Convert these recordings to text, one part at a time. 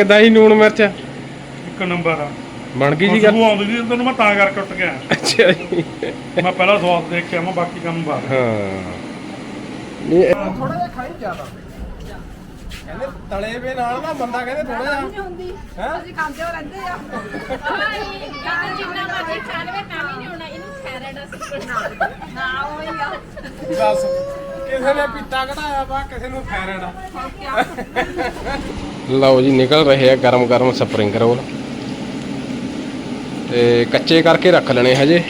ਕਿੱਦਾਂ ਸੀ ਨੂਣ ਮਿਰਚ? ਇੱਕ ਨੰਬਰ ਆ। ਬਣ ਗਈ ਜੀ ਗੱਲ? ਖੁਸ਼ਬੂ ਆਉਂਦੀ ਸੀ ਤੈਨੂੰ ਮੈਂ ਤਾਂ ਕਰਕੇ ਉੱਠ ਗਿਆ। ਅੱਛਾ ਜੀ। ਮੈਂ ਪਹਿਲਾਂ ਸਵਾਦ ਦੇਖ ਕੇ ਆਵਾਂ ਬਾਕੀ ਕੰਮ ਬਾਅਦ ਹਾਂ। ਨਹੀਂ ਇਹ- ਥੋੜਾ ਜਿਹਾ ਖਾਈ ਜ਼ਿਆਦਾ। ਕਹਿੰਦੇ ਤਲੇ ਵੇ ਨਾਲ ਨਾ ਬੰਦਾ ਕਹਿੰਦੇ ਥੋੜਾ ਜਿਹਾ ਨਹੀਂ ਹੁੰਦੀ। ਹੈਂ? ਅਸੀਂ ਖਾਂਦੇ ਹੋ ਰਹਿੰਦੇ ਆ। ਕਹਿੰਦੇ ਜਿੰਨਾ ਮਰਜ਼ੀ ਖਾ ਲਵੇ ਤਾਂ ਵੀ ਨਹੀਂ ਹੋਣਾ। ਇਹਨੂੰ ਥਾਇਰਾਇਡ ਅਸੀਂ ਨਾ ਉਹ ਹੀ। ਆ। ਦੱਸ। ਕਿਸੇ ਨੇ ਪੀਤਾ ਘਟਾਇਆ ਵਾ, ਕਿਸੇ ਨੂੰ ਥਾਇਰਾਇਡ ਆ ਲਓ ਜੀ, ਨਿਕਲ ਰਹੇ ਆ ਗਰਮ ਗਰਮ ਸਪਰਿੰਗ ਰੋਲ। ਤੇ ਕੱਚੇ ਕਰਕੇ ਰੱਖ ਲੈਣੇ ਹਜੇ।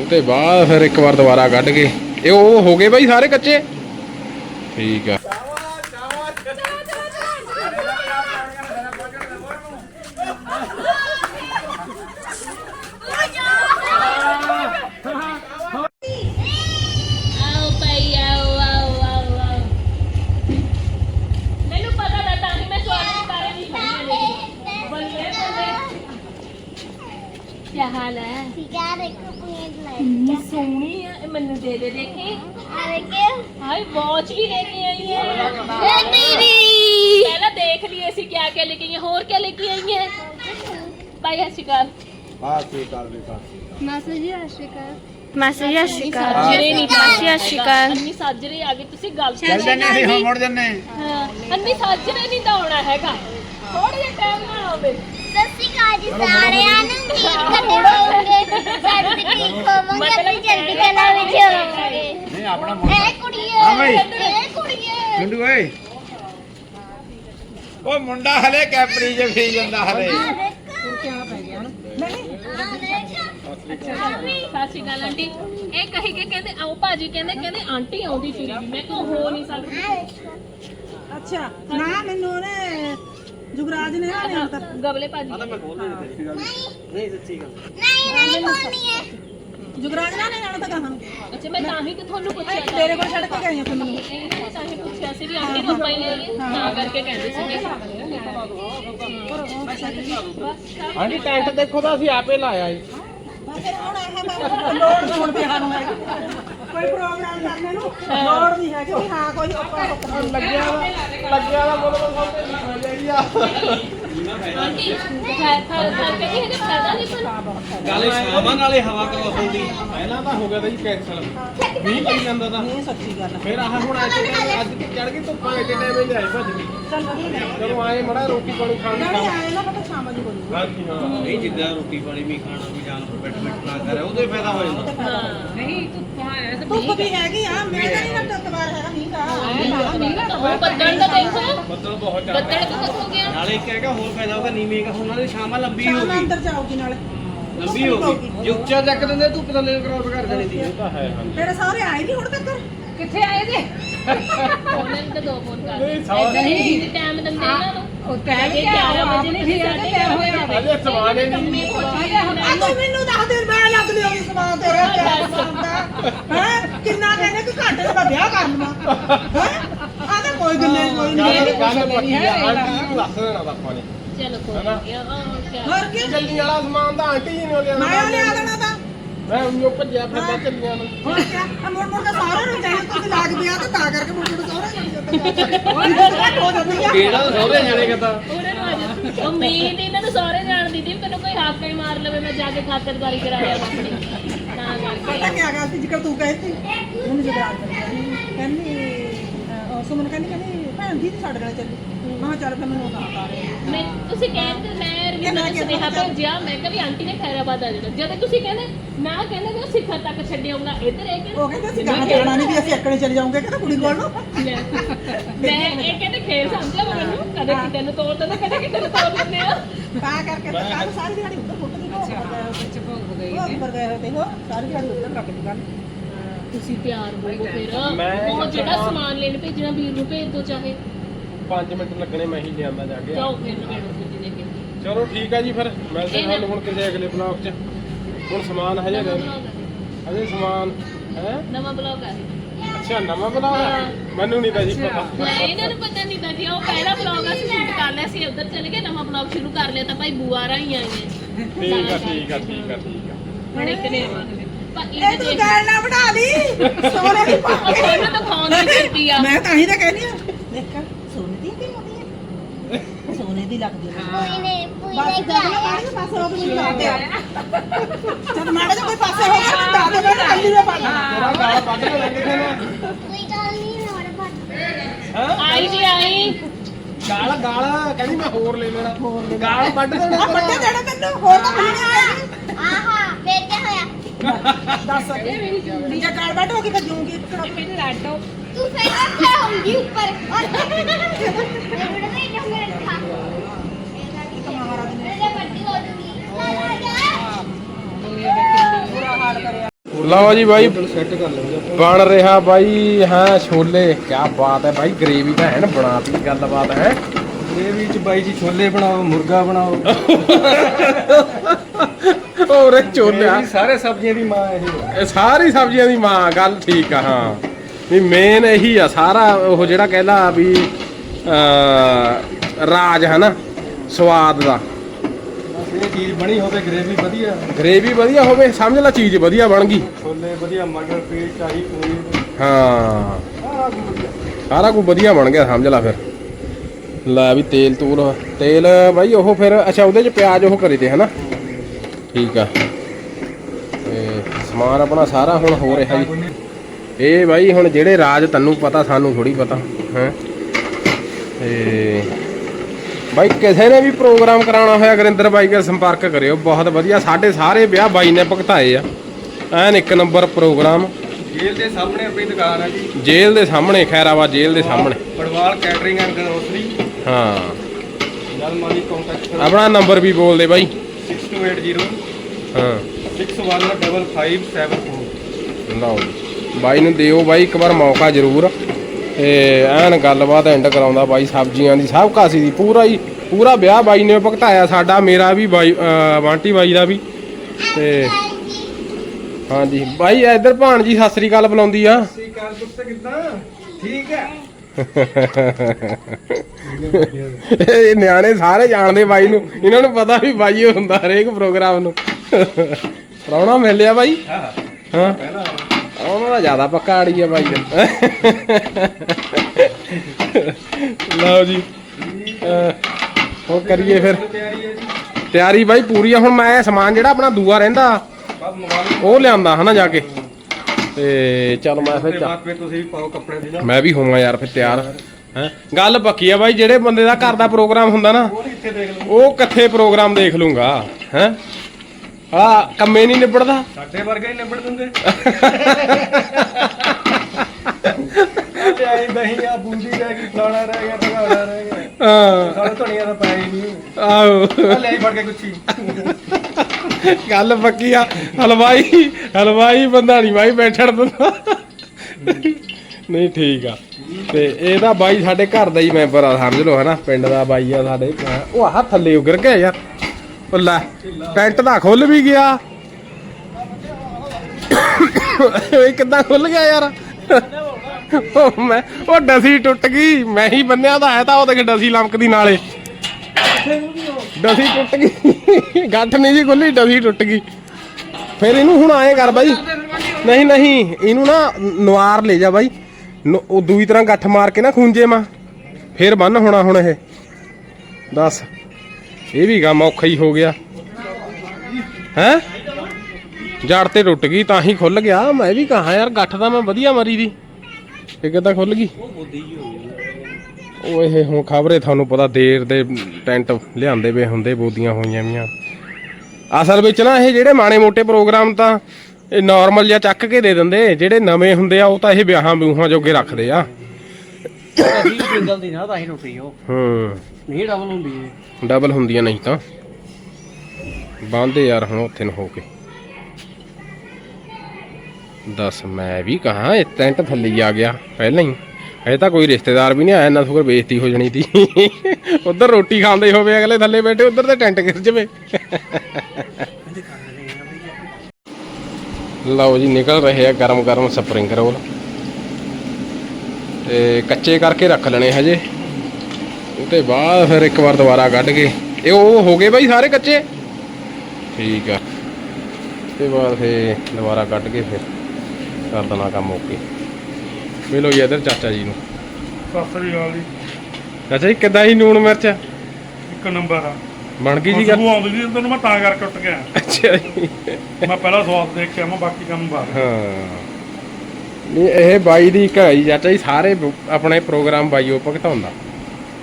ਉਹ ਬਾਅਦ ਫਿਰ ਇੱਕ ਵਾਰ ਦੁਬਾਰਾ ਕੱਢ ਕੇ। ਇਹ ਉਹ ਹੋ ਗਏ ਬਾਈ ਸਾਰੇ ਕੱਚੇ? ਠੀਕ ਆ ਆਓ ਭਾਈ ਆਓ ਆਓ ਆਓ ਆਓ ਮੈਨੂੰ ਪਤਾ ਤਾਂ ਤਾਂ ਹੀ ਮੈਂ ਸਵਾਲ ਬਾਰੇ ਨਹੀਂ ਖੜੀ ਹਾਂ ਬੱਲੇ ਬੱਲੇ ਕੀ ਹਾਲ ਹੈ ਇੰਨੀ ਸੋਹਣੀ ਹੈ ਇਹ ਮੈਨੂੰ ਦੇ ਦੇ ਦੇਖੀ ਹਾਏ ਵਾਚ ਵੀ ਲੈ ਕੇ ਆਈ ਹੈ ਪਹਿਲਾਂ ਦੇਖ ਲਈਏ ਅਸੀਂ ਕਿਆ ਕਿਆ ਲੈ ਕੇ ਆਈਆਂ ਹੋਰ ਕਿਆ ਲੈ ਕੇ ਆਈਆਂ ਭਾਈ ਸਤਿ ਸ਼੍ਰੀ ਅਕਾਲ ਹਾਂ ਸਹੀ ਗੱਲ ਵੀ ਸਾ ਮਾਸੀ ਜੀ ਅਸ਼ਿਕਾ ਮਾਸੀ ਜੀ ਅੰਨੀ ਸਾਜਰੇ ਨਹੀਂ ਮਾਸੀ ਅਸ਼ਿਕਾ ਅੰਨੀ ਸਾਜਰੇ ਆ ਗਏ ਤੁਸੀਂ ਗੱਲ ਚੱਲ ਜੰਨੇ ਅਸੀਂ ਹੁਣ ਮੁੜ ਜੰਨੇ ਹਾਂ ਅੰਨੀ ਸਾਜਰੇ ਨਹੀਂ ਤਾਂ ਆਉਣਾ ਹੈਗਾ ਥੋੜੇ ਜਿਹਾ ਟਾਈਮ ਨਾਲ ਆਵੇ ਸਸੀ ਕਾਜੀ ਸਾਰਿਆਂ ਨੂੰ ਉਮੀਦ ਕਰਦੇ ਹੋਵਾਂਗੇ ਸਭ ਠੀਕ ਹੋਵਾਂਗੇ ਆਪਣੀ ਜਲਦੀ ਕਲਾ ਵਿੱਚ ਹੋਵਾਂਗੇ ਨਹੀਂ ਆਪਣਾ ਐ ਕੁੜੀਏ ਹਾਂ ਬਈ। ਐ ਕੁੜੀਏ। ਮੁੰਡੂ ਓਏ। ਉਹ ਮੁੰਡਾ ਹਲੇ ਕੈਪਰੀ ਜੇ ਫੀ ਜਾਂਦਾ ਹਲੇ। ਸਤਿ ਸ਼੍ਰੀ ਅਕਾਲ ਆਂਟੀ। ਇਹ ਕਹੀ ਕੇ ਕਹਿੰਦੇ ਆਓ ਭਾਜੀ ਕਹਿੰਦੇ ਕਹਿੰਦੇ ਆਂਟੀ ਆਉਂਦੀ ਸੀ ਮੈਂ ਕਿਹਾ ਹੋ ਨਹੀਂ ਸਕਦੀ। ਅੱਛਾ ਨਾ ਮੈਨੂੰ ਉਹਨੇ ਜੁਗਰਾਜ ਨੇ ਨਾ ਲਿਆ ਤਾਂ ਗਬਲੇ ਭਾਜੀ। ਨਹੀਂ ਨਹੀਂ। ਬੋਲਨੀ ਹੈ ਜੁਗਰਾਜ ਨਾ ਨੇ ਜਾਣਾ ਤਾਂ ਕਹਾਂ ਨੂੰ? ਅੱਛਾ ਮੈਂ ਤਾਂ ਹੀ ਕਿ ਤੁਹਾਨੂੰ ਪੁੱਛਿਆ। ਤੇਰੇ ਕੋਲ ਛੱਡ ਕੇ ਗਈ ਆ ਫਿਰ ਮੈਨੂੰ ਮੈਂ ਤਾਂ ਹੀ ਪੁੱਛਿਆ ਸੀ ਵੀ ਆਂਟੀ ਪਾਪਾ ਹੀ ਲੈ ਗਏ। ਤਾਂ ਕਰਕੇ ਕਹਿੰਦੇ ਸੀਗੇ ਆਂਟੀ ਟੈਂਟ ਦੇਖੋ ਤਾਂ ਅਸੀਂ ਆਪੇ ਲਾਇਆ ਏ। ਫਿਰ ਹੁਣ ਇਹ ਮੈਂ ਲੋੜ ਨਹੀਂ ਹੁਣ ਪਿਆ ਨੂੰ ਹੈਗੀ। ਕੋਈ ਪ੍ਰੋਗਰਾਮ ਕਰਨੇ ਨੂੰ ਲੋੜ ਨਹੀਂ ਹਾਂ ਕੋਈ ਲੱਗਿਆ ਲੱਗਿਆ ਸਭ ਤੇ ਕਿ ਸ਼ਾਮਾਂ ਨਾਲੇ ਹਵਾ ਹੁੰਦੀ ਪਹਿਲਾਂ ਤਾਂ ਹੋ ਗਿਆ ਤਾਂ ਜੀ ਕੈਂਸਲ ਮੀਂਹ ਪਈ ਜਾਂਦਾ ਤਾਂ। ਸੱਚੀ ਗੱਲ ਆ। ਫਿਰ ਆਹ ਹੁਣ ਅੱਜ ਅੱਜ ਚੜ ਗਈ ਧੁੱਪਾਂ ਐਡੇ ਟਾਈਮ ਹੀ ਲਿਆਈ ਭੱਜ ਗਈ ਚੱਲ ਵਧੀਆ ਚਲੋ ਆਏ ਮੜਾ ਰੋਟੀ ਪਾਣੀ ਖਾਣ ਨਾਲੇ ਦੀ ਆਏ ਨਾ ਪਤਾ ਸ਼ਾਮ ਨੂੰ ਬੋਲੂ ਹਾਂਜੀ ਹਾਂ। ਨਹੀਂ ਜਿੱਦਾਂ ਰੋਟੀ ਪਾਣੀ ਵੀ ਖਾਣਾ ਵੀ। ਜਾਨ ਨੂੰ ਬੈਠ ਨਾ ਕਰੇ ਉਹਦੇ ਫਾਇਦਾ ਹੋ ਜਾਂਦਾ। ਧੁੱਪ ਵੀ ਹੈਗੀ ਆ ਮੈਂ ਤਾਂ ਨਹੀਂ ਨਾ ਤਤਵਾਰ ਹੈਗਾ ਮੀਂਹ ਦਾ। ਬੱਦਲ ਤਾਂ ਦੇਖੋ ਬੱਦਲ ਬਹੁਤ ਬੱਦਲ ਕਿੱਥੋਂ ਹੋ ਗਿਆ ਨਾਲੇ ਇੱਕ ਹੈਗਾ ਹੋਰ ਫਾਇਦਾ ਹੋਗਾ ਨੀਵੇਂ ਕਾ ਹੁਣ ਨਾਲੇ ਸ਼ਾਮਾਂ ਲੰਬੀ ਹੋ ਸ਼ਾਮ ਅੰਦਰ ਜਾਊਗੀ ਨਾਲੇ। ਲੰਬੀ ਹੋ ਗਈ। ਜੇ ਉੱਚਾ ਚੱਕ ਦਿੰਦੇ ਧੁੱਪ ਥੱਲੇ ਕ੍ਰੋਸ ਕਰ ਦੇਣੀ ਦੀ ਇਹ ਤਾਂ ਹੈ ਤੇਰੇ ਸਾਰੇ ਆਏ ਨਹੀਂ ਹੁਣ ਤੱਕ? ਕਿੱਥੇ ਆਏ ਜੇ? ਉਹਨਾਂ ਨੇ ਤਾਂ ਦੋ ਫੋਨ ਕਰ ਨਹੀਂ, ਸਵਾ- ਇਦਾਂ ਹੀ ਟਾਈਮ ਦਿੰਦੇ ਇਹਨਾਂ ਨੂੰ। ਉਹ ਟਾਈਮ ਕਿ 11 ਵਜੇ ਨੇ ਠੀਕ ਹੈ ਟਾਈਮ ਹੋਇਆ ਅਜੇ ਸਵਾਲ ਹੀ ਨਹੀਂ ਆ ਤੂੰ ਮੈਨੂੰ ਦੱਸ ਦੇ ਮੈਂ ਲੱਗ ਲਿਆ ਵੀ ਸਮਾਨ ਤੇਰਾ ਕਿਆ ਪਸੰਦ ਆ ਹੈ? ਕਿੰਨਾ ਕਹਿੰਦੇ ਕਿ ਘੰਟੇ ਦਾ ਵਿਆਹ ਕਰ ਲਵਾਂ ਹੈ? ਆ ਤਾਂ ਕੋਈ ਗੱਲ ਨਹੀਂ ਕੋਈ ਗੱਲ ਨਹੀਂ। ਗੱਲ ਪੱਕੀ ਆ ਆਂਟੀ ਨੂੰ ਦੱਸ ਦੇਣਾ ਤਾਂ ਆਪਾਂ ਨੇ। ਚਲੋ ਕੋਈ ਨਹੀਂ ਆਹ ਕਿਆ ਹੋਰ ਕੀ? ਚੱਲੀ ਵਾਲਾ ਸਮਾਨ ਤਾਂ ਆਂਟੀ ਜੀ ਨੇ ਲਿਆਉਣਾ ਮੈਂ ਲਿਆ ਦੇਣਾ ਤਾਂ। ਮੈਂ ਉਹਨੂੰ ਭੱਜਿਆ ਫਿਰਦਾ ਚੱਲੀਆਂ ਨੂੰ ਹੋਰ ਕੀ ਆ ਮੁੜ ਮੁੜ ਕੇ ਸਾਰਿਆਂ ਨੂੰ ਚਾਹੀਦਾ ਤੁਸੀਂ ਲਾਗ ਪਿਆ ਤੇ ਤਾਂ ਕਰਕੇ ਮੁੜ ਮੁੜ ਸਾਰਿਆਂ ਨੂੰ ਹੋ ਜਾਂਦੀ ਆ। ਕਿਹੜਾ ਸੋਹਰੇ ਜਾਣੇ ਕਦਾ ਉਹਨਾਂ ਨੂੰ ਆ ਜਾ। ਉਮੀਦ ਇਹਨਾਂ ਨੂੰ ਸਾਰੇ ਜਾਣ ਦੀ ਸੀ ਤੈਨੂੰ ਕੋਈ ਹੱਕ ਹੀ ਮਾਰ ਲਵੇ ਮੈਂ ਜਾ ਕੇ ਖਾਤਰਦਾਰੀ ਕਰਾਇਆ ਆਪਣੀ। ਤਾਂ ਪਤਾ ਕਰਕੇ ਕੀ ਗੱਲ ਸੀ ਜਿਕਰ ਤੂੰ ਕਹਿੰਦੀ ਮੈਨੂੰ ਸੁਮਨ ਕਹਿੰਦੀ ਕਹਿੰਦੀ ਭੈਣ ਦੀ ਸਾਡੇ ਨਾਲ ਚੱਲੀ। ਮੈਂ ਚੱਲ ਫਿਰ ਮੈਨੂੰ ਉਤਾਰ ਤਾ ਰਹੇ। ਮੈਂ ਤੁਸੀਂ ਕਹਿੰਦੇ ਮੈਂ ਨੂੰ ਸੁਨੇਹਾ ਭੇਜਿਆ ਮੈਂ ਕਿਹਾ ਵੀ ਆਂਟੀ ਨੇ ਖੈਰਾਬਾਦ ਆ ਜਾਣਾ। ਜਦੋਂ ਤੁਸੀਂ ਕਹਿੰਦੇ ਮੈਂ ਕਹਿੰਦਾ ਵੀ ਉਹ ਸਿਖਰ ਤੱਕ ਛੱਡਿਆਉਂਗਾ ਇੱਧਰ ਇਹ ਉਹ ਕਹਿੰਦੇ ਅਸੀਂ ਗਾਣਾ ਜਾਣਾ ਨਹੀਂ ਵੀ ਅਸੀਂ ਅੱਕਣੇ ਚਲੇ ਜਾਵਾਂਗੇ ਕਹਿੰਦਾ ਕੁੜੀ ਕੋਲ ਨੂੰ। ਲੈ। ਮੈਂ ਇਹ ਕਹਿੰਦੇ ਖੇਲ ਸਮਝਿਆ ਵਾ ਮੈਨੂੰ ਕਦੇ ਕਿਤੇ ਨੂੰ ਤੋੜ ਦਿੰਦੇ ਕਦੇ ਕਿਤੇ ਨੂੰ ਤੋੜ ਦਿੰਦੇ ਆ। ਤਾਂ ਕਰਕੇ ਤਾਂ ਕੱਲ ਸਾਰੀ ਦਿਹਾੜੀ ਉੱਧਰ ਫੁੱਟ ਦੀ ਵਿੱਚ ਭੋਗ ਗਈ ਉਹ ਉੱਪਰ ਗਏ ਹੋਏ ਤੇ ਉਹ ਸਾਰੀ ਦਿਹਾੜੀ ਉੱਧਰ ਰੱਖ ਦੀ ਗੱਲ। ਤੁਸੀਂ ਤਿਆਰ ਹੋਵੋ ਫਿਰ। ਮੈਂ ਉਹ ਜਿਹੜਾ ਸਮਾਨ- ਲੈਣ ਭੇਜਣਾ ਵੀਰ ਨੂੰ ਭੇਜ ਦੋ ਚਾਹੇ। 5 ਮਿੰਟ ਲੱਗਣੇ ਮੈਂ ਹੀ ਲਿਆਂਦਾ ਜਾ ਕੇ। ਜਾਓ ਫਿਰ ਤੁਸੀਂ ਦੇ ਕੇ ਚਲੋ ਠੀਕ ਆ ਜੀ ਫਿਰ ਮਿਲਦੇ ਹਾਂ ਹੁਣ ਕਿਸੇ ਅਗਲੇ ਬਲੌਗ 'ਚ। ਹੁਣ ਸਮਾਨ ਹਜੇ ਰਹਿ ਹੈ ਹਜੇ ਸਮਾਨ ਹੈ? ਨਵਾਂ ਬਲੌਗ ਹੈ ਅੱਛਾ ਨਵਾਂ ਬਲੌਗ ਮੈਨੂੰ ਨਹੀਂ ਤਾਂ ਜੀ ਪਤਾ। ਲੈ ਇਹਨਾਂ ਨੂੰ ਪਤਾ ਨਹੀਂ ਤਾਂ ਕਿ ਉਹ ਪਹਿਲਾ ਬਲੌਗ ਅਸੀਂ ਸ਼ੂਟ ਕਰ ਲਿਆ ਸੀ ਉੱਧਰ ਚਲੇ ਗਏ ਨਵਾਂ ਬਲੌਗ ਸ਼ੁਰੂ ਕਰ ਲਿਆ ਤਾਂ ਭਾਈ ਬੂਆ ਰਾਹੀਂ ਆਏ ਨੇ ਠੀਕ ਆ ਠੀਕ ਆ ਠੀਕ ਆ ਠੀਕ ਆ। ਹੁਣ ਇੱਕ ਨੇ ਆਵਾਂਗੇ। ਇਹ ਤੂੰ ਗੱਲ ਨਾ ਵਧਾ ਲਈ ਸੋਨੇ ਦੀ ਪਾ ਉਹ ਤੁਹਾਨੂੰ ਤਾਂ ਖਾਣ ਦੀ ਫਿਰਦੀ ਆ ਮੈਂ ਤਾਂ ਹੀ ਤਾਂ ਕਹਿੰਦੀ ਆ। ਦੇਖ ਸੋਨੇ ਦੀ ਕੀ ਹੁੰਦੀ ਹੈ ਸੋਨੇ ਸੋਨੇ ਦੀ ਲੱਗਦੀ ਹੈ ਪੂਰੀ ਨੇ ਪੂਰੀ ਬਸ ਨੇ ਜਦ ਨਾ ਮਾੜੇ ਪਾਸੇ ਹੋ ਕੇ ਮੈਨੂੰ ਲਾ ਦੇ ਜਦ ਮਾੜੇ ਜਿਹੇ ਕੋਈ ਪਾਸੇ ਹੋ ਗਿਆ ਤਾਂ ਦੱਸ ਦੇ ਮੈਂ ਕੱਲੀ ਨੂੰ ਪਾ ਦਾਂ ਤੇਰਾ ਗਾਲ ਕੱਢ ਕੇ ਲੈ ਕੇ ਨਾ ਕੋਈ ਗੱਲ ਨਹੀਂ ਹੋਰ ਬਾਤ ਆਈ ਜੀ ਆਈ ਗਾਲ ਗਾਲ ਕਹਿੰਦੀ ਮੈਂ ਹੋਰ ਲੈ ਲੈਣਾ ਗਾਲ ਵੱਢ ਦੇਣਾ ਆ ਵੱਡੇ ਜਿਹੜੇ ਤੈਨੂੰ ਹੋਰ ਤਾਂ ਮਿਲਣੀ ਨਹੀਂ ਆਹਾ ਫੇਰ ਕੀ ਹੋਇਆ ਦੱਸ ਜੇ ਕਾਲ ਬੈਠ ਹੋ ਕੇ ਤਾਂ ਜੂੰਗੀ ਮੈਨੂੰ ਲਾਡੋ ਤੂੰ ਫੇਰ ਉੱਥੇ ਹੋਂਗੀ ਉੱਪਰ ਔਰ ਮੇਰੇ ਨਹੀਂ ਜੰਗਲ ਰੱਖਾ ਮੇਰੇ ਵੱਡੀ ਹੋ ਜੂਗੀ ਲਾ ਜਾ ਲਓ ਜੀ ਬਾਈ ਸੈੱਟ ਕਰ ਲਵਾਂਗੇ ਬਣ ਰਿਹਾ ਬਾਈ ਹਾਂ ਛੋਲੇ। ਕੀ ਬਾਤ ਹੈ ਬਾਈ ਗ੍ਰੇਵੀ ਤਾਂ ਹੈ ਨਾ ਬਣਾਤੀ ਗੱਲਬਾਤ ਹੈ। ਇਹ ਵਿੱਚ ਬਾਈ ਜੀ ਛੋਲੇ ਬਣਾਓ ਮੁਰਗਾ ਬਣਾਓ। ਹੋਰ ਛੋਲਿਆ ਇਹ ਸਾਰੇ ਸਬਜ਼ੀਆਂ ਦੀ ਮਾਂ ਇਹ। ਇਹ ਸਾਰੀ ਸਬਜ਼ੀਆਂ ਦੀ ਮਾਂ ਗੱਲ ਠੀਕ ਆ ਹਾਂ। ਵੀ ਮੇਨ ਇਹੀ ਆ ਸਾਰਾ ਉਹ ਜਿਹੜਾ ਕਹਿਲਾ ਵੀ ਰਾਜ ਹੈ ਨਾ ਸਵਾਦ ਦਾ। ਇਹ ਚੀਜ਼ ਬਣੀ ਹੋਵੇ ਗ੍ਰੇਵੀ ਵਧੀਆ। ਗ੍ਰੇਵੀ ਵਧੀਆ ਹੋਵੇ ਸਮਝ ਲੈ ਚੀਜ਼ ਵਧੀਆ ਬਣ ਗਈ। ਛੋਲੇ ਵਧੀਆ ਮਟਰ ਪਨੀਰ ਸ਼ਾਹੀ ਪਨੀਰ ਹਾਂ। ਸਾਰਾ ਕੁਝ ਵਧੀਆ ਸਾਰਾ ਕੁਝ ਵਧੀਆ ਬਣ ਗਿਆ ਸਮਝ ਲੈ ਫਿਰ। ਲੈ ਵੀ ਤੇਲ ਤੂਲ ਤੇਲ ਬਾਈ ਉਹ ਫਿਰ ਅੱਛਾ ਉਹਦੇ ਚ ਪਿਆਜ਼ ਉਹ ਕਰੇ ਤੇ ਹਨਾ? ਠੀਕ ਆ। ਤੇ ਸਮਾਨ ਆਪਣਾ ਸਾਰਾ ਹੁਣ ਹੋ ਰਿਹਾ ਜੀ। ਇਹ ਬਾਈ ਹੁਣ ਜਿਹੜੇ ਰਾਜ ਤੈਨੂੰ ਪਤਾ ਸਾਨੂੰ ਥੋੜੀ ਪਤਾ ਹੈ? ਤੇ ਬਾਈ ਕਿਸੇ ਨੇ ਵੀ ਪ੍ਰੋਗਰਾਮ ਕਰਾਉਣਾ ਹੋਇਆ ਗੁਰਿੰਦਰ ਬਾਈ ਨਾਲ ਸੰਪਰਕ ਕਰਿਓ। ਬਹੁਤ ਵਧੀਆ ਸਾਡੇ ਸਾਰੇ ਵਿਆਹ ਬਾਈ ਨੇ ਭੁਗਤਾਏ ਆ। ਐਨ ਇੱਕ ਨੰਬਰ ਪ੍ਰੋਗਰਾਮ। ਜੇਲ੍ਹ ਦੇ ਸਾਹਮਣੇ ਆਪਣੀ ਦੁਕਾਨ ਹੈ ਜੀ। ਜੇਲ੍ਹ ਦੇ ਸਾਹਮਣੇ ਖੈਰਾਬਾਦ ਜੇਲ੍ਹ ਦੇ ਸਾਹਮਣੇ। ਪੜਵਾਲ ਕੈਟਰਿੰਗ ਐਂਡ ਗਰੋਸਰੀ ਹਾਂ। ਨਾਲ ਮਾਲੀ ਕੰਟੈਕਟ ਕਰੋ। ਆਪਣਾ ਨੰਬਰ ਵੀ ਬੋਲ ਦੇ ਬਾਈ। 6280 ਹਾਂ। 615574 ਲਓ ਬਾਈ ਨੂੰ ਦਿਓ ਬਾਈ ਇੱਕ ਵਾਰ ਮੌਕਾ ਜ਼ਰੂਰ। ਤੇ ਐਨ ਗੱਲਬਾਤ ਐਂਡ ਕਰਾਉਂਦਾ ਬਾਈ ਸਬਜ਼ੀਆਂ ਦੀ ਸਭ ਕਾਸੀ ਦੀ ਪੂਰਾ ਹੀ ਪੂਰਾ ਵਿਆਹ ਬਾਈ ਨੇ ਭੁਗਤਾਇਆ ਸਾਡਾ ਮੇਰਾ ਵੀ ਬਾਈ ਬਾਂਟੀ ਬਾਈ ਦਾ ਵੀ। ਤੇ ਹਾਂਜੀ ਬਾਈ ਇੱਧਰ ਭਾਣਜੀ ਸਤਿ ਸ੍ਰੀ ਅਕਾਲ ਬੁਲਾਉਂਦੀ ਆ। ਸ੍ਰੀ ਅਕਾਲ ਪੁੱਤ ਕਿੱਦਾਂ? ਠੀਕ ਹੈ? ਇਹ ਨਿਆਣੇ ਸਾਰੇ ਜਾਣਦੇ ਬਾਈ ਨੂੰ ਇਹਨਾਂ ਨੂੰ ਪਤਾ ਵੀ ਬਾਈ ਹੁੰਦਾ ਹਰੇਕ ਪ੍ਰੋਗਰਾਮ ਨੂੰ। ਪ੍ਰਾਹੁਣਾ ਮਿਲ ਲਿਆ ਬਾਈ? ਹਾਂ। ਹਾਂ। ਪਹਿਲਾਂ ਉਹਨਾਂ ਦਾ ਜ਼ਿਆਦਾ ਪੱਕਾ ਆੜੀ ਆ ਬਾਈ। ਲਓ ਜੀ। ਅਹ, ਕਰੀਏ ਫਿਰ। ਤਿਆਰੀ ਬਾਈ ਪੂਰੀ ਆ। ਹੁਣ ਮੈਂ ਸਮਾਨ ਜਿਹੜਾ ਆਪਣਾ ਦੂਆ ਰਹਿੰਦਾ ਉਹ ਲਿਆਂਦਾ ਹਨਾ ਜਾ ਕੇ। ਤੇ ਚੱਲ ਮੈਂ ਫਿਰ ਮੈਂ ਵੀ ਹੋਵਾਂ ਯਾਰ ਫਿਰ ਤਿਆਰ। ਹੈ? ਗੱਲ ਪੱਕੀ ਆ ਬਾਈ ਜਿਹੜੇ ਬੰਦੇ ਦਾ ਘਰ ਦਾ ਪ੍ਰੋਗਰਾਮ ਹੁੰਦਾ ਨਾ ਉਹ ਇੱਥੇ ਉਹ ਕਿੱਥੇ ਪ੍ਰੋਗਰਾਮ ਦੇਖ ਲੂੰਗਾ। ਹੈ? ਆ ਕੰਮੇ ਨਹੀਂ ਨਿਬੜਦਾ। ਸਾਡੇ ਵਰਗੇ ਹੀ ਨਿਬੜ ਦਿੰਦੇ। ਤੇ ਆਈ ਦਹੀਂ ਆ ਬੂੰਦੀ ਰਹਿ ਗਈ ਫਲਾਣਾ ਰਹਿ ਗਿਆ ਢਗਾੜਾ ਰਹਿ ਗਿਆ। ਹਾਂ। ਸਾਡੇ ਧਣੀਆਂ ਦਾ ਪਾਇਆ ਹੀ ਨਹੀਂ। ਆਹੋ। ਆ ਲੈ ਆਈ ਫੜ ਕੇ ਗੁੱਛੀ। ਗੱਲ ਪੱਕੀ ਆ ਹਲਵਾਈ ਹਲਵਾਈ ਬੰਦਾ ਨਹੀਂ ਬਾਈ ਬੈਠਣ ਦਿੰਦਾ। ਨਹੀਂ ਠੀਕ ਆ। ਤੇ ਇਹਦਾ ਬਾਈ ਸਾਡੇ ਘਰ ਦਾ ਹੀ ਮੈਂਬਰ ਆ ਸਮਝ ਲਓ ਹਨਾ? ਪਿੰਡ ਦਾ ਬਾਈ ਆ ਸਾਡੇ। ਉਹ ਆਹ ਥੱਲੇ ਉਗਰ ਗਿਆ ਯਾਰ। ਉਹ ਲੈ ਟੈਂਟ ਦਾ ਖੁੱਲ ਵੀ ਗਿਆ। ਇਹ ਕਿੱਦਾਂ ਖੁੱਲ ਗਿਆ ਯਾਰ? ਉਹ ਮੈਂ, ਉਹ ਡਸੀ ਟੁੱਟ ਗਈ। ਮੈਂ ਹੀ ਬੰਨਿਆ ਤਾਂ ਹੈ ਤਾਂ ਉਹ ਦੇਖ ਡਸੀ ਲਮਕਦੀ ਨਾਲੇ। ਡਸੀ ਟੁੱਟ ਗਈ। ਗੱਠ ਨਹੀਂ ਜੀ ਖੁੱਲੀ ਡਸੀ ਟੁੱਟ ਗਈ। ਫਿਰ ਇਹਨੂੰ ਹੁਣ ਆਏ ਕਰ ਬਾਈ। ਨਹੀਂ ਨਹੀਂ, ਇਹਨੂੰ ਨਾ ਨਵਾਰ ਲੈ ਜਾ ਬਾਈ। ਉਹ ਦੂਈ ਤਰ੍ਹਾਂ ਗੱਠ ਮਾਰ ਕੇ ਨਾ ਖੂੰਜੇ ਮਾ। ਫਿਰ ਬੰਨ ਹੋਣਾ ਹੁਣ ਇਹ। ਦੱਸ। ਇਹ ਵੀ ਕੰਮ ਔਖਾ ਹੀ ਹੋ ਗਿਆ। ਹੈ? ਜੜ ਤੇ ਟੁੱਟ ਗਈ, ਤਾਂ ਹੀ ਖੁੱਲ ਗਿਆ। ਮੈਂ ਵੀ ਕਹਾ, ਯਾਰ, ਗੱਠ ਤਾਂ ਮੈਂ ਵਧੀਆ ਮਰੀ ਦੀ। ਇਹ ਕਿੱਦਾਂ ਖੁੱਲ ਗਈ? ਉਹ ਇਹ ਹੁਣ ਖਬਰੇ ਤੁਹਾਨੂੰ ਪਤਾ, ਦੇਰ ਦੇ ਟੈਂਟ ਲਿਆਂਦੇ ਵੇ ਹੁੰਦੇ, ਬੋਦੀਆਂ ਹੋਈਆਂ ਵੀਆਂ। ਅਸਲ ਵਿੱਚ ਨਾ, ਇਹ ਜਿਹੜੇ ਮਾਣੇ ਮੋਟੇ ਪ੍ਰੋਗਰਾਮ ਤਾਂ ਇਹ ਨਾਰਮਲ ਜਿਹਾ ਚੱਕ ਕੇ ਦੇ ਦਿੰਦੇ, ਜਿਹੜੇ ਨਵੇਂ ਹੁੰਦੇ ਆ, ਉਹ ਤਾਂ ਇਹ ਵਿਆਹਾਂ ਵਿਊਹਾਂ ਜੋਗੇ ਰੱਖਦੇ ਆ। ਅਸੀਂ ਸਿੰਗਲ ਦੀ ਨਾ ਤਾਂ ਹੀ ਟੁੱਟੀ ਉਹ ਹੂੰ। ਨਹੀਂ ਡਬਲ ਹੁੰਦੀ ਹੈ ਡਬਲ ਹੁੰਦੀਆਂ ਨਹੀਂ ਤਾਂ। ਬੰਦੇ ਯਾਰ ਹੁਣ ਉੱਥੇ ਨੂੰ ਹੋ ਕੇ। ਦੱਸ ਮੈਂ ਵੀ ਕਹਾ ਇਹ ਟੈਂਟ ਥੱਲੇ ਹੀ ਆ ਗਿਆ ਪਹਿਲਾਂ ਹੀ। ਇਹ ਤਾਂ ਕੋਈ ਰਿਸ਼ਤੇਦਾਰ ਵੀ ਨਹੀਂ ਆਇਆ ਨਾ ਸੁਗਰ ਬੇਇੱਜ਼ਤੀ ਹੋ ਜਣੀ ਤੀ। ਉਧਰ ਰੋਟੀ ਖਾਂਦੇ ਹੋਵੇ ਅਗਲੇ ਥੱਲੇ ਬੈਠੇ ਉਧਰ ਤੇ ਟੈਂਟ ਗਿਰ ਜਵੇ। ਲਓ ਜੀ ਨਿਕਲ ਰਹੇ ਆ ਗਰਮ ਗਰਮ ਸਪਰਿੰਗ ਰੋਲ ਤੇ ਕੱਚੇ ਕਰਕੇ ਰੱਖ ਲੈਣੇ ਹਜੇ। ਉਹ ਤੇ ਬਾਅਦ ਫਿਰ ਇੱਕ ਵਾਰ ਦੁਬਾਰਾ ਕੱਢ ਕੇ। ਇਹ ਉਹ ਹੋ ਗਏ ਬਾਈ ਸਾਰੇ ਕੱਚੇ? ਠੀਕ ਆ। ਤੇ ਬਾਅਦ ਫੇ ਦੁਬਾਰਾ ਕੱਢ ਕੇ ਫਿਰ ਕਰ ਦੇਣਾ ਕੰਮ ਓਕੇ। ਮਿਲੋ ਜੀ ਇੱਧਰ ਚਾਚਾ ਜੀ ਨੂੰ। ਸਤਿ ਸ੍ਰੀ ਅਕਾਲ ਜੀ। ਚਾਚਾ ਜੀ ਕਿੱਦਾਂ ਹੀ ਨੂਣ ਮਿਰਚ? ਇੱਕ ਨੰਬਰ ਆ। ਬਣ ਗਈ ਜੀ ਗੱਲ? ਖੁਸ਼ਬੂ ਆਉਂਦੀ ਸੀ ਤੈਨੂੰ ਮੈਂ ਤਾਂ ਕਰਕੇ ਉੱਟ ਗਿਆ। ਅੱਛਾ ਜੀ। ਮੈਂ ਪਹਿਲਾਂ ਸਵਾਦ ਦੇਖ ਕੇ ਆਵਾਂ ਬਾਕੀ ਕੰਮ ਬਾਅਦ ਹਾਂ। ਨਹੀਂ ਇਹ ਬਾਈ ਦੀ ਇੱਕ ਹੈ ਜੀ ਸਾਰੇ ਬ- ਆਪਣੇ ਪ੍ਰੋਗਰਾਮ ਬਾਈ ਉਹ ਭਗਤਾਉਂਦਾ।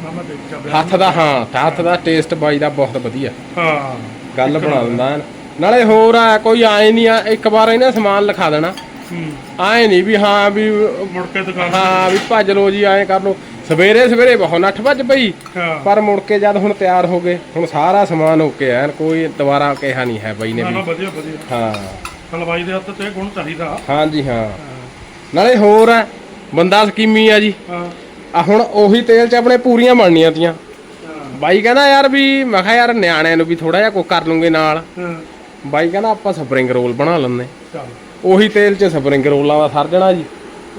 ਮੈਂ ਮੈਂ ਦੇਖਿਆ ਪਿਆ। ਹੱਥ ਦਾ ਹਾਂ ਹੱਥ ਦਾ ਟੇਸਟ ਬਾਈ ਦਾ ਬਹੁਤ ਵਧੀਆ। ਹਾਂ। ਗੱਲ ਬਣਾ ਦਿੰਦਾ ਐਨ। ਨਾਲੇ ਹੋਰ ਆ ਕੋਈ ਆਏ ਨਹੀਂ ਆ ਇੱਕ ਵਾਰ ਇਹਨੇ ਸਮਾਨ ਲਿਖਾ ਦੇਣਾ। ਹੂੰ। ਆਏ ਨਹੀਂ ਵੀ ਹਾਂ ਵੀ ਮੁੜ ਕੇ ਦੁਕਾਨ ਹਾਂ ਵੀ ਭੱਜ ਲੋ ਜੀ ਐਂ ਕਰ ਲੋ ਸਵੇਰੇ ਸਵੇਰੇ ਬਹੁਤ ਨੱਠ ਭੱਜ ਪਈ। ਹਾਂ। ਪਰ ਮੁੜ ਕੇ ਜਦ ਹੁਣ ਤਿਆਰ ਹੋ ਗਏ ਹੁਣ ਸਾਰਾ ਸਮਾਨ ਓਕੇ ਐਨ ਕੋਈ ਦੁਬਾਰਾ ਕਿਹਾ ਨਹੀਂ ਹੈ ਬਾਈ ਨੇ ਨਾ ਨਾ ਵੀ ਵਧੀਆ ਵਧੀਆ। ਹਾਂ। ਹਲਵਾਈ ਦੇ ਹੱਥ ਤੇ ਗੁਣ ਚਾਹੀਦਾ। ਹਾਂਜੀ ਹਾਂ। ਨਾਲੇ ਹੋਰ ਆ ਬੰਦਾ ਸਕੀਮੀ ਆ ਜੀ। ਹਾਂ। ਆ ਹੁਣ ਉਹੀ ਤੇਲ 'ਚ ਆਪਣੇ ਪੂਰੀਆਂ ਬਣਨੀਆਂ ਤੀਆਂ। ਹਾਂ, ਬਾਈ ਕਹਿੰਦਾ ਯਾਰ ਵੀ ਮੈਂ ਕਿਹਾ ਯਾਰ ਨਿਆਣਿਆਂ ਨੂੰ ਵੀ ਥੋੜਾ ਜਿਹਾ ਕੁਝ ਕਰ ਲੂੰਗੇ ਨਾਲ। ਹਾਂ। ਬਾਈ ਕਹਿੰਦਾ ਆਪਾਂ ਸਪਰਿੰਗ ਰੋਲ ਬਣਾ ਲੈਂਦੇ। ਚੱਲ। ਉਹੀ ਤੇਲ 'ਚ ਸਪਰਿੰਗ ਰੋਲਾਂ ਦਾ ਸਰ ਜਾਣਾ ਜੀ।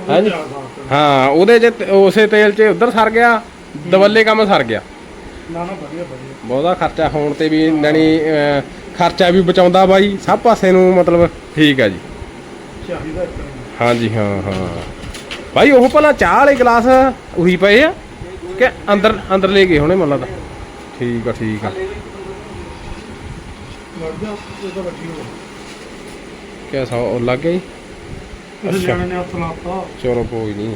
ਚੱਲ ਬਾਤ। ਹਾਂ ਉਹਦੇ 'ਚ ਉਸੇ ਤੇਲ 'ਚ ਉਧਰ ਸਰ ਗਿਆ ਦਵੱਲੇ ਕੰਮ ਸਰ ਗਿਆ। ਨਾ ਨਾ ਵਧੀਆ ਵਧੀਆ। ਬਹੁਤਾ ਖਰਚਾ ਹੋਣ ਤੇ ਵੀ ਨਣੀ ਖਰਚਾ ਵੀ ਬਚਾਉਂਦਾ ਬਾਈ। ਸਭ ਪਾਸੇ ਨੂੰ ਮਤਲਬ ਠੀਕ ਆ ਜੀ। ਚਾਹੀਦਾ। ਹਾਂਜੀ ਹਾਂ ਹਾਂ। ਭਾਈ ਉਹ ਭਲਾ ਚਾਹ ਵਾਲੇ ਗਲਾਸ ਉਹੀ ਪਏ ਆ ਕਿ ਅੰਦਰ ਅੰਦਰ ਲੈ ਗਏ ਹੋਣੇ ਮੱਲਾ ਦਾ? ਠੀਕ ਆ ਠੀਕ ਆ। ਤਾਂ ਕਿਆ ਸੌ ਉਹ ਲੱਗ ਲਾਤਾ। ਚਲੋ ਕੋਈ ਨਹੀਂ।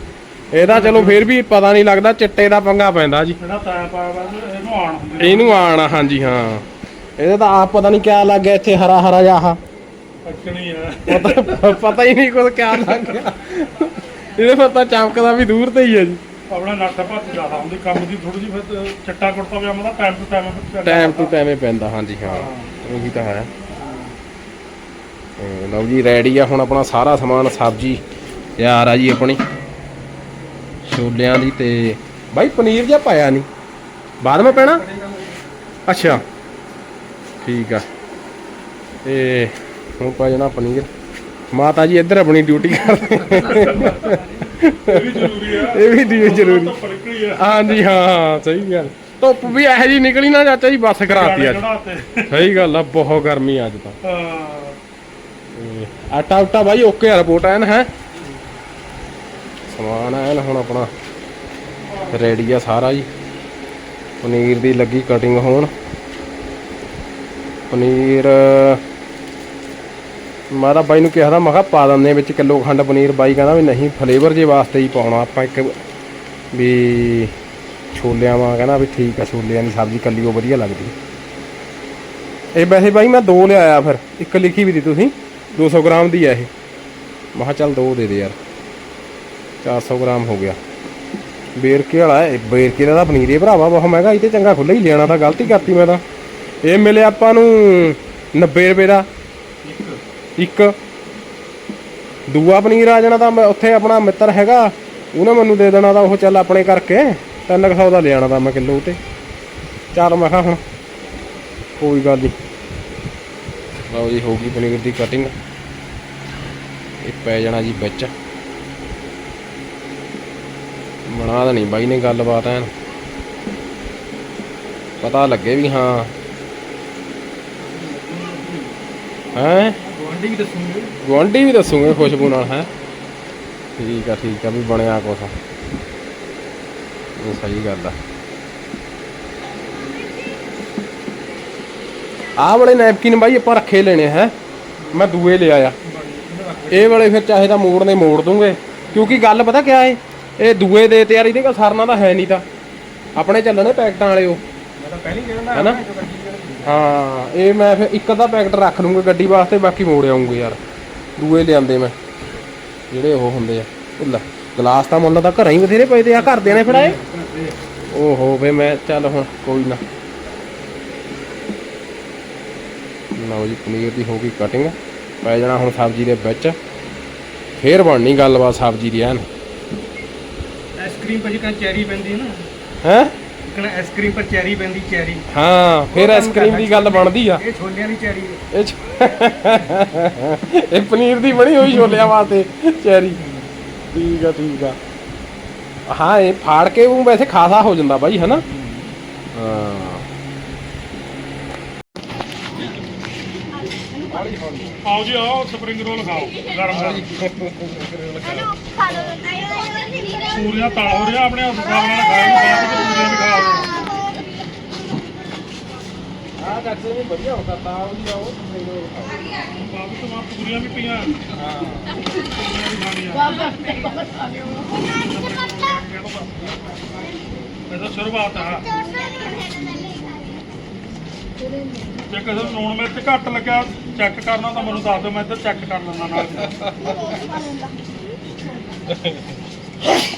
ਇਹਦਾ ਚਲੋ ਫੇਰ ਵੀ ਪਤਾ ਨਹੀਂ ਲੱਗਦਾ ਚਿੱਟੇ ਦਾ ਪੰਗਾ ਪੈਂਦਾ ਜੀ। ਤੈ ਇਹਨੂੰ ਆਣ ਹੁੰਦੀ ਇਹਨੂੰ ਆਣਾ ਹਾਂਜੀ ਹਾਂ। ਇਹਦਾ ਤਾਂ ਆਪ ਪਤਾ ਨਹੀਂ ਕਿਆ ਲੱਗ ਗਿਆ ਇੱਥੇ ਹਰਾ ਹਰਾ ਜਿਹਾ ਆਹ। ਅੱਕਣੀ ਆ। ਪਤਾ ਪਤਾ ਹੀ ਨਹੀਂ ਕੁਝ ਕਿਆ ਲੱਗ ਗਿਆ। ਇਹਦੇ ਫਿਰ ਤਾਂ ਚਮਕਦਾ ਵੀ ਦੂਰ ਤੇ ਹੀ ਹੈ ਜੀ। ਆਪਣਾ ਨੱਟ ਭੱਜ ਜ਼ਿਆਦਾ ਹੁੰਦੀ ਕੰਮ ਦੀ ਥੋੜੀ ਜਿਹੀ ਫਿਰ ਚੱਟਾ ਕੁੜਤਾ ਪਜਾਮਾ ਦਾ time to time time to time ਹੀ ਪੈਂਦਾ ਹਾਂਜੀ ਹਾਂ। ਉਹੀ ਤਾਂ ਹੈ। ਲਓ ਜੀ ਰੈਡੀ ਆ ਹੁਣ ਆਪਣਾ ਸਾਰਾ ਸਮਾਨ ਸਬਜ਼ੀ ਤਿਆਰ ਆ ਜੀ ਆਪਣੀ। ਛੋਲਿਆਂ ਦੀ ਤੇ ਬਾਈ ਪਨੀਰ ਜਿਹਾ ਪਾਇਆ ਨਹੀਂ। ਬਾਅਦ ਵਿੱਚ ਪੈਣਾ? ਅੱਛਾ। ਠੀਕ ਆ। ਤੇ ਹੁਣ ਪਾ ਜਾਣਾ ਪਨੀਰ ਮਾਤਾ ਜੀ ਇੱਧਰ ਆਪਣੀ ਡਿਊਟੀ ਕਰਦੇ ਇਹ ਵੀ ਜ਼ਰੂਰੀ ਆ। ਇਹ ਵੀ ਦੀ ਜ਼ਰੂਰੀ। ਹਾਂਜੀ ਹਾਂ ਸਹੀ ਗੱਲ। ਧੁੱਪ ਵੀ ਇਹੋ ਜੀ ਨਿਕਲੀ ਨਾ ਚਾਚਾ ਜੀ ਬੱਸ ਕਰਾਤੀ ਅੱਜ। ਸਹੀ ਗੱਲ ਆ ਬਹੁਤ ਗਰਮੀ ਅੱਜ ਤਾਂ। ਹਾਂ। ਆਟਾ ਉਟਾ ਬਾਈ ਓਕੇ ਆ ਰਿਪੋਰਟ ਐਨ ਹੈ? ਸਮਾਨ ਐਨ ਹੁਣ ਆਪਣਾ। ਰੈਡੀ ਆ ਸਾਰਾ ਜੀ। ਪਨੀਰ ਦੀ ਲੱਗੀ ਕਟਿੰਗ ਹੋਣ। ਪਨੀਰ ਮੈਂ ਬਾਈ ਨੂੰ ਕਿਹਾ ਤਾਂ ਮੈਂ ਕਿਹਾ ਪਾ ਦਿੰਦੇ ਵਿੱਚ ਕਿਲੋ ਖੰਡ ਪਨੀਰ। ਬਾਈ ਕਹਿੰਦਾ ਵੀ ਨਹੀਂ ਫਲੇਵਰ ਜੇ ਵਾਸਤੇ ਹੀ ਪਾਉਣਾ। ਆਪਾਂ ਇੱਕ ਵੀ ਛੋਲਿਆਂ ਵਾਂ ਕਹਿੰਦਾ ਵੀ ਠੀਕ ਆ, ਛੋਲਿਆਂ ਦੀ ਸਬਜ਼ੀ ਕੱਲੀ ਉਹ ਵਧੀਆ ਲੱਗਦੀ। ਇਹ ਵੈਸੇ ਬਾਈ ਮੈਂ ਦੋ ਲਿਆਇਆ ਫਿਰ, ਇੱਕ ਲਿਖੀ ਵੀ ਦੀ ਤੁਸੀਂ 200 ਗ੍ਰਾਮ ਦੀ ਆ ਇਹ। ਮੈਂ ਚੱਲ ਦੋ ਦੇ ਦੇ ਯਾਰ 400 ਗ੍ਰਾਮ ਹੋ ਗਿਆ। ਬੇਰਕੇ ਵਾਲਾ ਇਹ ਬੇਰਕੇ ਦਾ ਤਾਂ ਪਨੀਰ ਇਹ ਭਰਾਵਾ ਬਹੁਤ ਮਹਿੰਗਾ, ਇਹ ਤੇ ਚੰਗਾ ਖੁੱਲਾ ਹੀ ਲੈਣਾ ਤਾਂ ਗਲਤੀ ਕਰਤੀ ਮੈਂ ਤਾਂ। ਇਹ ਮਿਲਿਆ ਆਪਾਂ ਨੂੰ 90 ਰੁਪਏ ਦਾ। ਇੱਕ। ਦੂਆ ਪਨੀਰ ਆ ਜਾਣਾ ਤਾਂ ਮੈਂ ਉੱਥੇ ਆਪਣਾ ਮਿੱਤਰ ਹੈਗਾ, ਉਹਨੇ ਮੈਨੂੰ ਦੇ ਦੇਣਾ ਤਾਂ ਉਹ ਚੱਲ ਆਪਣੇ ਕਰਕੇ 300 ਦਾ ਲਿਆਣਾ ਤਾਂ ਮੈਂ ਕਿਲੋ ਤੇ। ਚੱਲ ਮੈਂ ਕਿਹਾ ਹੁਣ, ਕੋਈ ਗੱਲ ਨਹੀਂ ਲਓ ਜੀ, ਹੋ ਗਈ ਪਨੀਰ ਦੀ ਕਟਿੰਗ ਇਹ ਪੈ ਜਾਣਾ ਜੀ ਵਿੱਚ। ਬਣਾ ਦੇਣੀ ਬਾਈ ਨੇ ਗੱਲਬਾਤ ਐਨ। ਪਤਾ ਲੱਗੇ ਵੀ ਹਾਂ। ਹੈ? ਗੁਆਂਢੀ ਵੀ ਦੱਸੂਗੇ? ਗੁਆਂਢੀ ਵੀ ਦੱਸੂਗੇ ਖੁਸ਼ਬੂ ਨਾਲ ਹੈ। ਠੀਕ ਆ ਠੀਕ ਆ ਵੀ ਬਣਿਆ ਕੁਛ। ਇਹ ਸਹੀ ਗੱਲ ਆ। ਆਹ ਵਾਲੇ ਨੈਪਕਿਨ ਬਾਈ ਆਪਾਂ ਰੱਖੇ ਲੈਣੇ ਹੈ। ਮੈਂ ਦੂਏ ਲਿਆ ਆ। ਇਹ ਵਾਲੇ ਫਿਰ ਚਾਹੇ ਤਾਂ ਮੋੜਨੇ ਮੋੜ ਦੂੰਗੇ। ਕਿਉਂਕਿ ਗੱਲ ਪਤਾ ਕਿਆ ਏ? ਇਹ ਦੂਏ ਦੇ ਤੇ ਯਾਰ ਇਹਦੇ ਕੋਲ ਸਰਨਾ ਤਾਂ ਹੈ ਨਹੀਂ ਤਾਂ। ਆਪਣੇ ਚੱਲਣੇ ਪੈਕਟਾਂ ਵਾਲੇ ਉਹ। ਮੈਂ ਤਾਂ ਪਹਿਲੀ ਕਹਿਣਾ ਹੈਨਾ? ਹਾਂ ਇਹ ਮੈਂ ਫਿਰ ਇੱਕ ਅੱਧਾ ਪੈਕਟ ਰੱਖ ਲੂੰਗਾ ਗੱਡੀ ਵਾਸਤੇ ਬਾਕੀ ਮੋੜ ਆਉਂਗੇ ਯਾਰ। ਦੂਏ ਲਿਆਂਦੇ ਮੈਂ। ਜਿਹੜੇ ਉਹ ਹੁੰਦੇ ਆ ਉਹ ਲੈ ਗਲਾਸ ਤਾਂ ਮੁੱਲ ਤਾਂ ਘਰਾਂ ਹੀ ਬਥੇਰੇ ਪਏ ਤੇ ਆ ਘਰ ਦੇ ਨੇ ਫੜਾਏ। ਓਹੋ ਵੇ ਮੈਂ ਚੱਲ ਹੁਣ ਕੋਈ ਨਾ। ਲਓ ਜੀ ਪਨੀਰ ਦੀ ਹੋ ਗਈ ਕਟਿੰਗ ਪੈ ਜਾਣਾ ਹੁਣ ਸਬਜ਼ੀ ਦੇ ਵਿੱਚ। ਫੇਰ ਬਣਨੀ ਗੱਲਬਾਤ ਸਬਜ਼ੀ ਦੀ ਐਨ। ਆਈਸਕ੍ਰੀਮ ਪਰ ਜਿੱਦਾਂ ਚੈਰੀ ਪੈਂਦੀ ਹੈ ਨਾ। ਹੈ? ਜਿੱਦਾਂ ਆਈਸਕ੍ਰੀਮ ਪਰ ਚੈਰੀ ਪੈਂਦੀ ਚੈਰੀ। ਹਾਂ ਫੇਰ ਆਈਸਕ੍ਰੀਮ ਦੀ ਗੱਲ ਬਣਦੀ ਆ। ਇਹ ਛੋਲਿਆਂ ਦੀ ਚੈਰੀ ਹੈ। ਇਹ ਛ- ਇਹ ਪਨੀਰ ਦੀ ਬਣੀ ਹੋਈ ਛੋਲਿਆਂ ਵਾਸਤੇ ਚੈਰੀ। ਠੀਕ ਆ ਠੀਕ ਆ। ਹਾਂ ਇਹ ਫਾੜ ਕੇ ਉਹ ਵੈਸੇ ਖਾਸਾ ਹੋ ਜਾਂਦਾ ਬਾਈ ਹਨਾ? ਹਾਂ ਆਓ ਜੀ ਆਓ ਸਪਰਿੰਗ ਰੋਲ ਖਾਓ। ਗਰਮ ਗਰਮ। ਹਲੋ ਖਾ ਲੋ ਪੂਰੀਆਂ ਤਲ ਹੋ ਰਹੀਆਂ ਆਪਣੇ ਹਿਸਾਬ ਨਾਲ ਖਾਏ ਬਾਅਦ ਵਿੱਚ ਪੂਰੀਆਂ ਵੀ ਖਾ ਲਓ ਆ ਕੱਚੇ ਵੀ ਵਧੀਆ ਹੁੰਦਾ ਤਾਂ ਉਹ ਬਾਬੂ ਤੋਂ ਪੂਰੀਆਂ ਵੀ ਪਈਆਂ। ਹਾਂ। ਸ਼ੁਰੂਆਤ ਆ। ਜੇ ਕਿਸੇ ਨੂੰ ਲੂਣ ਮਿਰਚ ਘੱਟ ਲੱਗਿਆ ਚੈੱਕ ਕਰਨਾ ਤਾਂ ਮੈਨੂੰ ਦੱਸ ਦਿਓ ਮੈਂ ਇੱਧਰ ਚੈੱਕ ਕਰ ਲੈਂਦਾ ਨਾਲ।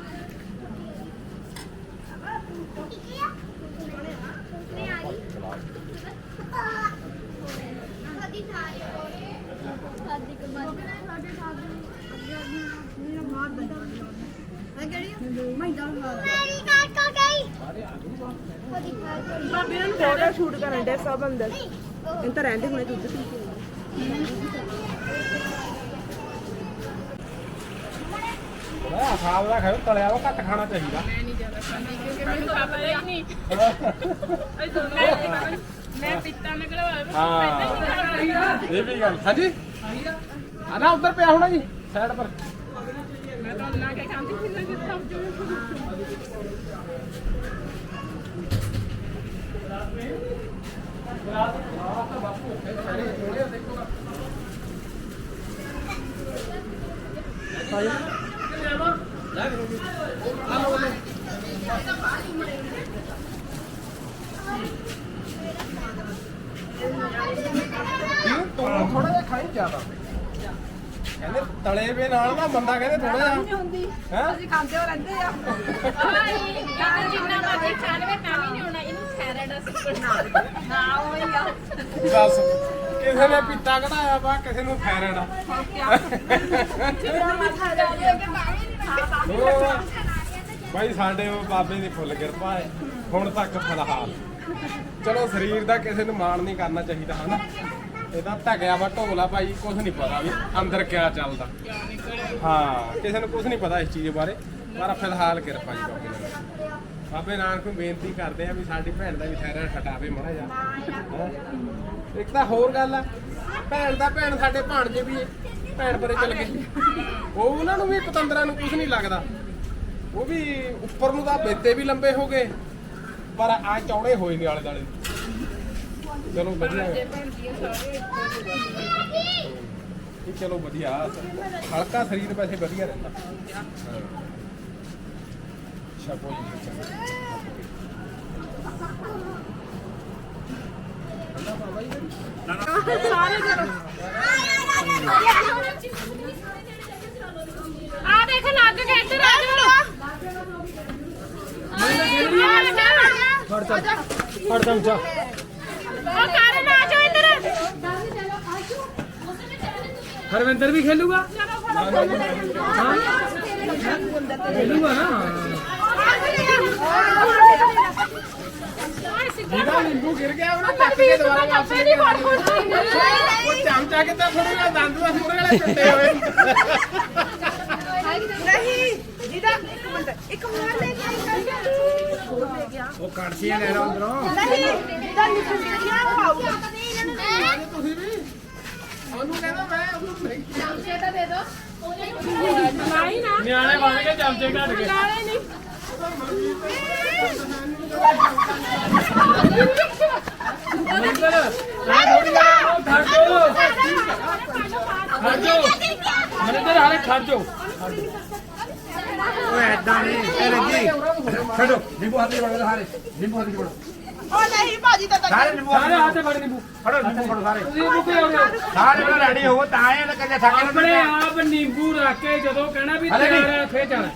ਭਾਬੀ ਨੂੰ ਫੋਟੋ ਸ਼ੂਟ ਕਰਨ ਦੇ ਸਭ ਅੰਦਰ। ਇਹ ਤਾਂ ਰਹਿੰਦੇ ਹੁਣੇ ਦੁੱਧ ਪੀ ਕੇ ਥੋੜਾ ਸਾਬ ਦਾ ਖਾਓ ਤਲਿਆ ਵਾ ਘੱਟ ਖਾਣਾ ਚਾਹੀਦਾ। ਮੈਂ ਪਿੱਤਾ ਨਿਕਲਵਾ ਹਾਂ। ਇਹ ਵੀ ਗੱਲ ਹਾਂਜੀ? ਆ ਨਾ ਉੱਧਰ ਪਿਆ ਹੋਣਾ ਜੀ ਸਾਈਡ ਪਰ। ਮੈਂ ਤਾਂ ਨਾ ਕੇ ਖਾਂਦੀ ਸੀ ਨਾ ਥੋੜਾ ਜਿਹਾ ਖਾਈ ਜ਼ਿਆਦਾ ਕਹਿੰਦੇ ਤਲੇ ਵੇ ਨਾਲ ਨਾ ਬੰਦਾ ਕਹਿੰਦੇ ਥੋੜਾ ਜਿਹਾ। ਹੁੰਦੀ। ਹੈ? ਅਸੀਂ ਖਾਂਦੇ ਹੋ ਰਹਿੰਦੇ ਆ। ਜਿੰਨਾ ਮਰਜ਼ੀ ਖਾ ਲਵੇ ਤਾਂ ਵੀ ਨਹੀਂ ਹੋਣਾ। ਇਹਨੂੰ ਥੈਰੇਡ ਅਸੀਂ ਨਾ ਉਹੀ ਆ। ਦੱਸ ਕਿਸੇ ਨੇ ਪੀਤਾ ਕਢਾਇਆ ਵਾ ਕਿਸੇ ਨੂੰ ਥਾਇਰਾਇਡ ਆ ਜਿਹੜਾ ਮੱਥਾ ਜਾ ਰਿਹਾ ਕਿ ਪਾਣੀ ਨਹੀਂ ਉਹ ਭਾਈ ਸਾਡੇ ਉਹ ਬਾਬੇ ਦੀ ਫੁੱਲ ਕਿਰਪਾ ਹੈ। ਹੁਣ ਤੱਕ ਫਿਲਹਾਲ। ਚਲੋ ਸਰੀਰ ਦਾ ਕਿਸੇ ਨੂੰ ਮਾਣ ਨਹੀਂ ਕਰਨਾ ਚਾਹੀਦਾ ਹਨਾ? ਇਹਦਾ ਧਗਿਆ ਵਾ, ਢੋਲਾ ਭਾਈ ਕੁਝ ਨਹੀਂ ਪਤਾ ਵੀ ਅੰਦਰ ਕਿਆ ਚੱਲਦਾ। ਹਾਂ, ਕਿਸੇ ਨੂੰ ਕੁਝ ਨਹੀਂ ਪਤਾ ਇਸ ਚੀਜ਼ ਬਾਰੇ, ਪਰ ਫਿਲਹਾਲ ਕਿਰਪਾ ਜੀ ਬਾਬੇ ਦੀ। ਬਾਬੇ ਨਾਨਕ ਨੂੰ ਬੇਨਤੀ ਕਰਦੇ ਆ ਵੀ ਸਾਡੀ ਭੈਣ ਦਾ ਵੀ ਥੈਰਾ ਹਟਾਵੇ ਮਾੜਾ ਜਾ ਇੱਕ ਤਾਂ ਹੋਰ ਗੱਲ ਆ, ਭੈਣ ਦਾ ਭੈਣ ਸਾਡੇ ਭਾਣਜੇ ਵੀ ਭੈਣ ਪਰੇ ਚਲ ਗਏ ਉਹ ਉਹਨਾਂ ਨੂੰ ਵੀ ਪਤੰਦਰਾਂ ਨੂੰ ਕੁਝ ਨਹੀਂ ਲੱਗਦਾ। ਉਹ ਵੀ ਉੱਪਰ ਨੂੰ ਤਾਂ ਬੇਤੇ ਵੀ ਲੰਬੇ ਹੋ ਗਏ, ਪਰ ਆ ਚੌੜੇ ਹੋਏ ਨੇ ਆਲੇ ਦਾਲੇ ਚਲੋ ਵਧੀਆ ਇਹ ਚਲੋ ਵਧੀਆ ਹਲਕਾ ਸਰੀਰ ਵੈਸੇ ਵਧੀਆ ਰਹਿੰਦਾ ਸ਼ਪੋ ਜੀ ਆ ਦੇਖ ਲੱਗ ਕੇ ਇੱਧਰ ਆ ਜਾ ਫੜ ਚੱਲ ਫੜ ਚਮਚਾ ਉਹ ਕਾਰਨ ਆ ਜਾ ਇੱਧਰ ਹਰਵਿੰਦਰ ਵੀ ਖੇਲੂਗਾ ਹਾਂ ਖੇਲੂਗਾ ਨਾ ਜਿਹਦਾ ਨਿੰਬੂ ਗਿਰ ਗਿਆ ਉਹਨੇ ਚੱਕ ਕੇ ਦੁਬਾਰਾ ਵਾਪਸ ਨਹੀਂ ਫੜ ਫੜ ਉਹ ਚਮਚਾ ਕਿੱਦਾਂ ਫੜੂਗਾ ਦੰਦ ਦਾ ਉਹ ਕੜਛੀਆਂ ਲੈ ਲਓ ਅੰਦਰੋਂ ਨਹੀਂ ਜਿਹਦਾ ਨਿਕਲ ਗਿਆ ਖਾਊਗਾ ਤੁਸੀਂ ਵੀ ਉਹਨੂੰ ਕਹਿੰਦਾ ਮੈਂ ਉਹਨੂੰ ਨਹੀਂ ਨਹੀਂ ਨਾ ਨਿਆਣੇ ਬਣ ਕੇ ਚਮਚੇ ਘੱਟ ਗਏ ਨਾਲੇ ਨਹੀਂ ਮੰਦਰ ਆ ਥੋੜੀ ਨਾ ਖੜ ਮੰਦਰ ਹਾਲੇ ਖੜ ਓਏ ਐਦਾਂ ਨਹੀਂ ਤੇਰੇ ਜੀ ਛੱਡੋ ਨਿੰਬੂ ਹੱਥ 'ਚ ਫੜੋ ਸਾਰੇ ਨਿੰਬੂ ਹੱਥ 'ਚ ਫੜੋ ਉਹ ਨਹੀਂ ਭਾਜੀ ਤਾਂ ਸਾਰੇ ਨਿੰਬੂ ਸਾਰੇ ਹੱਥ 'ਚ ਹੱਥ ਫੜ ਨਿੰਬੂ। ਫੜੋ ਨਿੰਬੂ ਫੜੋ ਸਾਰੇ। ਤੁਸੀਂ ਮੁੱਕੇ ਹੋ ਸਾਰੇ ਬੜਾ ਰੈਡੀ ਹੋਵੋ ਤਾਂ ਆਏ ਨਾ ਕੱਜਾ ਥੱਕੇ ਆਪਣੇ ਆਪ ਨਿੰਬੂ ਰੱਖ ਕੇ ਜਦੋਂ ਕਹਿਣਾ ਵੀ ਹਲੇ ਨਹੀਂ। ਤਿਆਰ ਹੈ ਫੇਰ ਜਾਣਾ।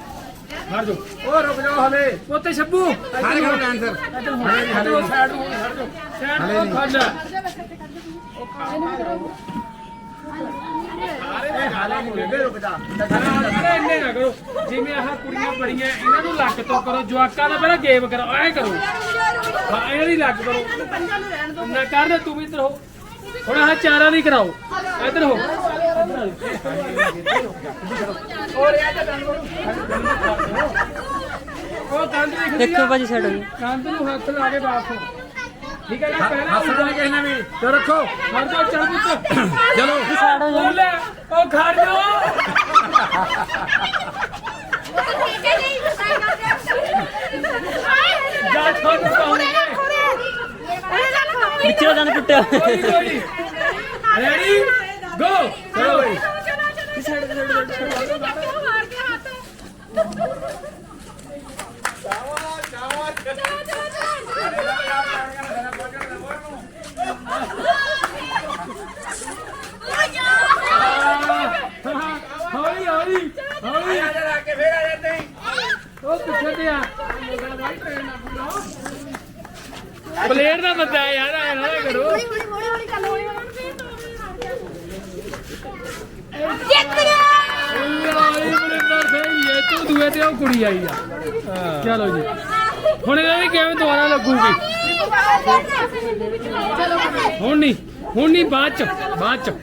ਖੜ ਜਾਓ। ਓ ਰੁਕ ਜਾਓ ਹਲੇ। ਉੱਤੇ ਛੱਬੂ ਸਾਰੇ ਖੜੋ ਹਲੇ ਨਹੀਂ ਹਲੇ ਨਹੀਂ। ਸਾਈਡ ਨੂੰ ਖੜ ਜਾਓ। ਸਾਈਡ ਤੋਂ ਖੜ ਜਾ ਹਾਲੇ ਇੰਨੇ ਨਾ ਕਰੋ। ਜਿਵੇਂ ਆਹ ਕੁੜੀਆਂ ਬੜੀਆਂ ਇਹਨਾਂ ਨੂੰ ਲੱਕ ਤੋਂ ਕਰੋ ਜਵਾਕਾਂ ਦਾ ਪਹਿਲਾਂ ਗੇਮ ਕਰੋ ਐ ਕਰੋ। ਹਾਂ ਇਹਨਾਂ ਦੀ ਲੱਗ ਕਰੋ। ਨਾ ਕਰ ਦੇ ਤੂੰ ਵੀ ਇੱਧਰ ਹੋ। ਹੁਣ ਆਹ ਚਾਰਾਂ ਦੀ ਕਰਾਓ। ਇੱਧਰ ਹੋ। ਉਹ ਕੰਧ ਦੇਖੋ ਭਾਜੀ ਛੱਡੋ ਕੰਧ ਨੂੰ ਹੱਥ ਲਾ ਕੇ ਬਾਥੋ ਠੀਕ ਹੈ ਨਾ ਪਹਿਲਾਂ ਹੱਥ ਨਾਲ ਕਿਸੇ ਨੇ ਵੀ। ਤੇ ਰੱਖੋ। ਖੜ ਜਾ ਚੱਲ ਪੁੱਤ। ਚਲੋ। ਸਾੜੋ ਉਹ ਖੜ ਜਾ ਜਾ ਛੋੜ ਪਾਉਂਗੇ ਵਿੱਚੋਂ ਜਨ ਕੁੱਟਿਆ। ਰੈਡੀ ਗੋ ਚਲੋ ਬਈ। ਹੌਲੀ ਹੌਲੀ ਹੌਲੀ ਆ ਜਾ ਕੇ ਫੇਰ ਆ ਜਾਂਦੇ ਉਹ ਪਿੱਛੇ ਤੇ ਆ ਪਲੇਟ ਦਾ ਬੰਦਾ ਹੈ ਯਾਰ ਐ ਨਾ ਕਰੋ। ਯਾਰੀ ਸਿੰਘ ਇਹ ਤੂੰ ਦੂਏ ਤੇ ਉਹ ਕੁੜੀ ਆਈ ਆ। ਚਲੋ ਜੀ। ਹੁਣ ਇਹਨਾਂ ਦੀ ਕਿਵੇਂ ਦੁਬਾਰਾ ਲੱਗੂਗੀ? ਹੁਣ ਨਹੀਂ ਹੁਣ ਨਹੀਂ ਬਾਅਦ ਚ ਬਾਅਦ ਚ।